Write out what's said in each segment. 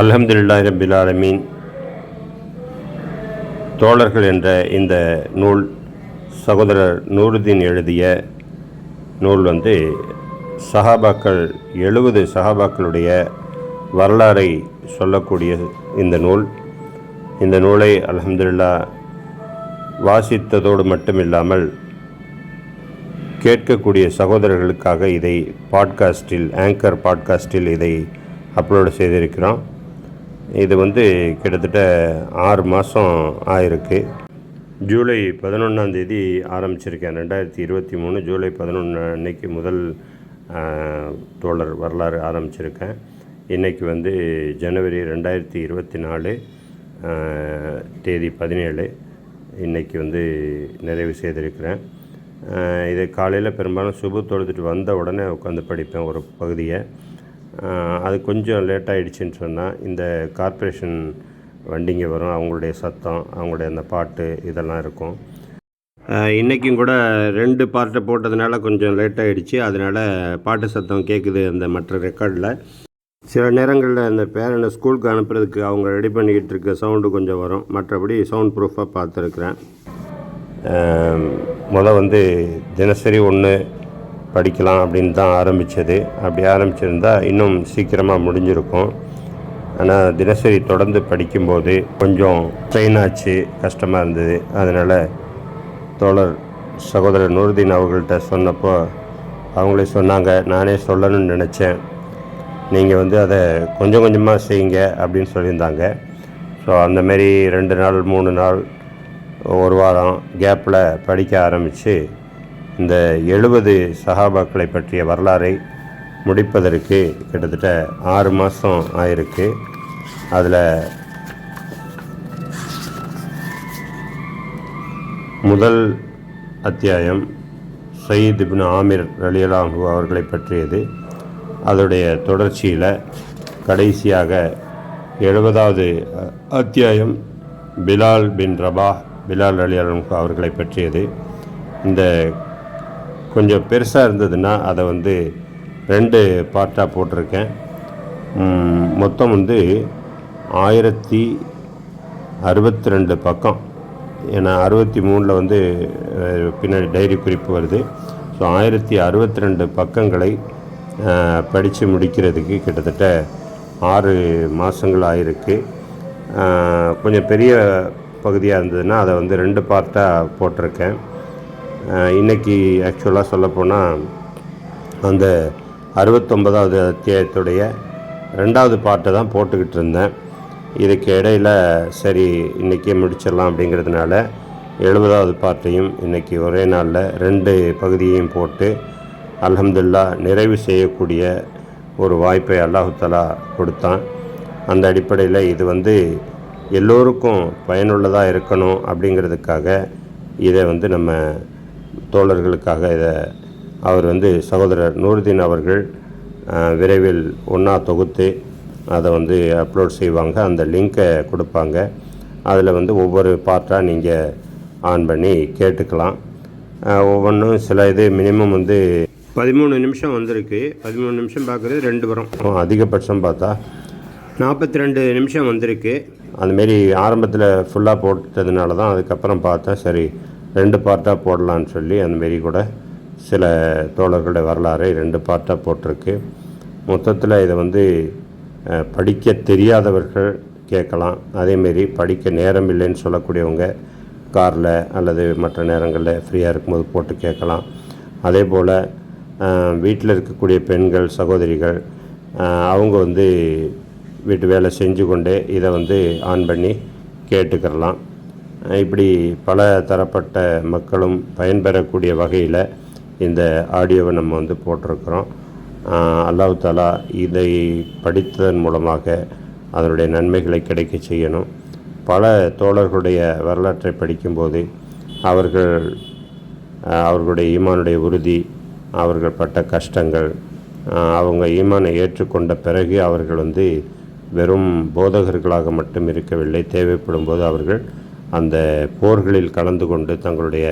அல்ஹம்துலில்லாஹி ரபில் ஆலமீன். தோழர்கள் என்ற இந்த நூல் சகோதரர் நூருதீன் எழுதிய நூல் வந்து சஹாபாக்கள் எழுபது சஹாபாக்களுடைய வரலாறை சொல்லக்கூடிய இந்த நூல். இந்த நூலை அலமதுல்லா வாசித்ததோடு மட்டுமில்லாமல் கேட்கக்கூடிய சகோதரர்களுக்காக இதை பாட்காஸ்டில் ஆங்கர் பாட்காஸ்டில் இதை அப்லோடு செய்திருக்கிறோம். இது வந்து கிட்டத்தட்ட ஆறு மாதம் ஆயிருக்கு. ஜூலை பதினொன்றாந்தேதி ஆரம்பிச்சிருக்கேன். ரெண்டாயிரத்தி இருபத்தி மூணு ஜூலை பதினொன்று அன்னைக்கு முதல் தோழர் வரலாறு ஆரம்பிச்சிருக்கேன். இன்றைக்கி வந்து ஜனவரி ரெண்டாயிரத்தி இருபத்தி நாலு தேதி பதினேழு. இன்றைக்கி வந்து நிறைவு செய்திருக்கிறேன். இதை காலையில் பெரும்பாலும் சுபு தொழுதுட்டு வந்த உடனே உட்காந்து படிப்பேன் ஒரு பகுதியை. அது கொஞ்சம் லேட் ஆகிடுச்சின்னு சொன்னால் இந்த கார்ப்பரேஷன் வண்டிங்க வரும் அவங்களுடைய சத்தம் அவங்களுடைய அந்த பாட்டு இதெல்லாம் இருக்கும். இன்றைக்கும் கூட ரெண்டு பார்ட்டை போட்டதுனால கொஞ்சம் லேட் ஆகிடுச்சு அதனால் பாட்டு சத்தம் கேட்குது அந்த மற்ற ரெக்கார்டில் சில நேரங்களில் அந்த பேரனை ஸ்கூலுக்கு அனுப்புறதுக்கு அவங்க ரெடி பண்ணிக்கிட்டு இருக்க சவுண்டு கொஞ்சம் வரும். மற்றபடி சவுண்ட் ப்ரூஃபாக பார்த்துருக்குறேன். முதல் வந்து தினசரி ஒன்று படிக்கலாம் அப்படின்னு தான் ஆரம்பித்தது அப்படி ஆரம்பிச்சிருந்தா இன்னும் சீக்கிரமாக முடிஞ்சிருக்கும். ஆனால் தினசரி தொடர்ந்து படிக்கும்போது கொஞ்சம் ஸ்ட்ரெயின் ஆச்சு கஷ்டமாக இருந்தது. அதனால் தோழர் சகோதரர் நூறுதீன் அவர்கள்ட்ட சொன்னப்போ அவங்களே சொன்னாங்க நானே சொல்லணும்னு நினச்சேன். நீங்கள் வந்து அதை கொஞ்சம் கொஞ்சமாக செய்யுங்க அப்படின்னு சொல்லியிருந்தாங்க. ஸோ அந்தமாரி ரெண்டு நாள் மூணு நாள் ஒரு வாரம் கேப்பில் படிக்க ஆரம்பித்து இந்த எழுபது சஹாபாக்களை பற்றிய வரலாறை முடிப்பதற்கு கிட்டத்தட்ட ஆறு மாதம் ஆயிருக்கு. அதில் முதல் அத்தியாயம் சயீத் இப்னு ஆமிர் ரலியலாஹு அவர்களை பற்றியது. அதோடைய தொடர்ச்சியில் கடைசியாக எழுபதாவது அத்தியாயம் பிலால் பின் ரபா பிலால் ரலியலாஹு அவர்களை பற்றியது. இந்த கொஞ்சம் பெருசாக இருந்ததுன்னா அதை வந்து ரெண்டு பார்ட்டாக போட்டிருக்கேன். மொத்தம் வந்து ஆயிரத்தி அறுபத்தி ரெண்டு பக்கம். ஏன்னா அறுபத்தி மூணில் வந்து பின்னாடி டைரி குறிப்பு வருது. ஸோ ஆயிரத்தி அறுபத்தி ரெண்டு பக்கங்களை படித்து முடிக்கிறதுக்கு கிட்டத்தட்ட ஆறு மாதங்கள் ஆயிருக்கு. கொஞ்சம் பெரிய பகுதியாக இருந்ததுன்னா அதை வந்து ரெண்டு பார்ட்டாக போட்டிருக்கேன். இன்றைக்கி இன்னைக்கு ஆக்சுவலாக சொல்லப்போனால் அந்த அறுபத்தொன்பதாவது அத்தியாயத்துடைய ரெண்டாவது பாட்டை தான் போட்டுக்கிட்டு இருந்தேன். இதுக்கு இடையில் சரி இன்றைக்கே முடிச்சிடலாம் அப்படிங்கிறதுனால எழுபதாவது பாட்டையும் இன்றைக்கி ஒரே நாளில் ரெண்டு பகுதியையும் போட்டு அலமதுல்லா நிறைவு செய்யக்கூடிய ஒரு வாய்ப்பை அல்லாஹுத்தலா கொடுத்தான். அந்த அடிப்படையில் இது வந்து எல்லோருக்கும் பயனுள்ளதாக இருக்கணும் அப்படிங்கிறதுக்காக இதை வந்து நம்ம தோழர்களுக்காக இதை அவர் வந்து சகோதரர் நூறுதீன் அவர்கள் விரைவில் ஒன்றா தொகுத்து அதை வந்து அப்லோட் செய்வாங்க. அந்த லிங்கை கொடுப்பாங்க. அதில் வந்து ஒவ்வொரு பார்ட்டாக நீங்கள் ஆன் பண்ணி கேட்டுக்கலாம். ஒவ்வொன்றும் சில இது மினிமம் வந்து பதிமூணு நிமிஷம் வந்திருக்கு. பதிமூணு நிமிஷம் பார்க்குறது ரெண்டு வரும். அதிகபட்சம் பார்த்தா? நாற்பத்தி ரெண்டு நிமிஷம் வந்திருக்கு. அந்தமாரி ஆரம்பத்தில் ஃபுல்லாக போட்டதுனால தான் அதுக்கப்புறம் பார்த்தேன். சரி ரெண்டு பார்ட்டாக போடலான்னு சொல்லி அந்தமாரி கூட சில தோழர்களுடைய வரலாறை ரெண்டு பார்ட்டாக போட்டிருக்கு. மொத்தத்தில் இதை வந்து படிக்க தெரியாதவர்கள் கேட்கலாம். அதேமாரி படிக்க நேரம் இல்லைன்னு சொல்லக்கூடியவங்க காரில் அல்லது மற்ற நேரங்களில் ஃப்ரீயாக இருக்கும்போது போட்டு கேட்கலாம். அதே போல் வீட்டில் இருக்கக்கூடிய பெண்கள் சகோதரிகள் அவங்க வந்து வீட்டு வேலை செஞ்சு கொண்டே இதை வந்து ஆன் பண்ணி கேட்டுக்கிறலாம். இப்படி பல தரப்பட்ட மக்களும் பயன்பெறக்கூடிய வகையில் இந்த ஆடியோவை நம்ம வந்து போட்டிருக்கிறோம். அல்லாஹு தாலா இதை படித்ததன் மூலமாக அதனுடைய நன்மைகளை கிடைக்க செய்யணும். பல தோழர்களுடைய வரலாற்றை படிக்கும்போது அவர்கள் அவர்களுடைய ஈமானுடைய உறுதி அவர்கள் பட்ட கஷ்டங்கள் அவங்க ஈமானை ஏற்றுக்கொண்ட பிறகு அவர்கள் வந்து வெறும் போதகர்களாக மட்டும் இருக்கவில்லை. தேவைப்படும் போது அவர்கள் அந்த போர்களில் கலந்து கொண்டு தங்களுடைய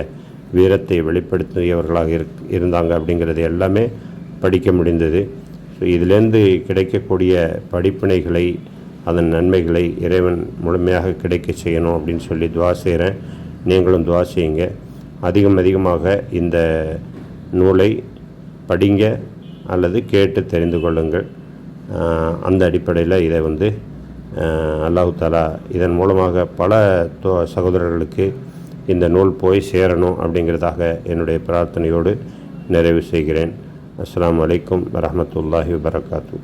வீரத்தை வெளிப்படுத்தியவர்களாக இருக் இருந்தாங்க அப்படிங்கிறது எல்லாமே படிக்க முடிந்தது. ஸோ இதிலேருந்து கிடைக்கக்கூடிய படிப்பினைகளை அதன் நன்மைகளை இறைவன் முழுமையாக கிடைக்க செய்யணும் அப்படின்னு சொல்லி துவா செய்கிறேன் நீங்களும் துவா செய்யுங்க. அதிகம் அதிகமாக இந்த நூலை படிங்க அல்லது கேட்டு தெரிந்து கொள்ளுங்கள். அந்த அடிப்படையில் இதை வந்து அல்லாஹு தாலா இதன் மூலமாக பல தோ சகோதரர்களுக்கு இந்த நூல் போய் சேரணும் அப்படிங்கிறதாக என்னுடைய பிரார்த்தனையோடு நிறைவு செய்கிறேன். அஸ்லாம் அலைக்கும் வரமத்துல்லாஹி வரகாத்தூ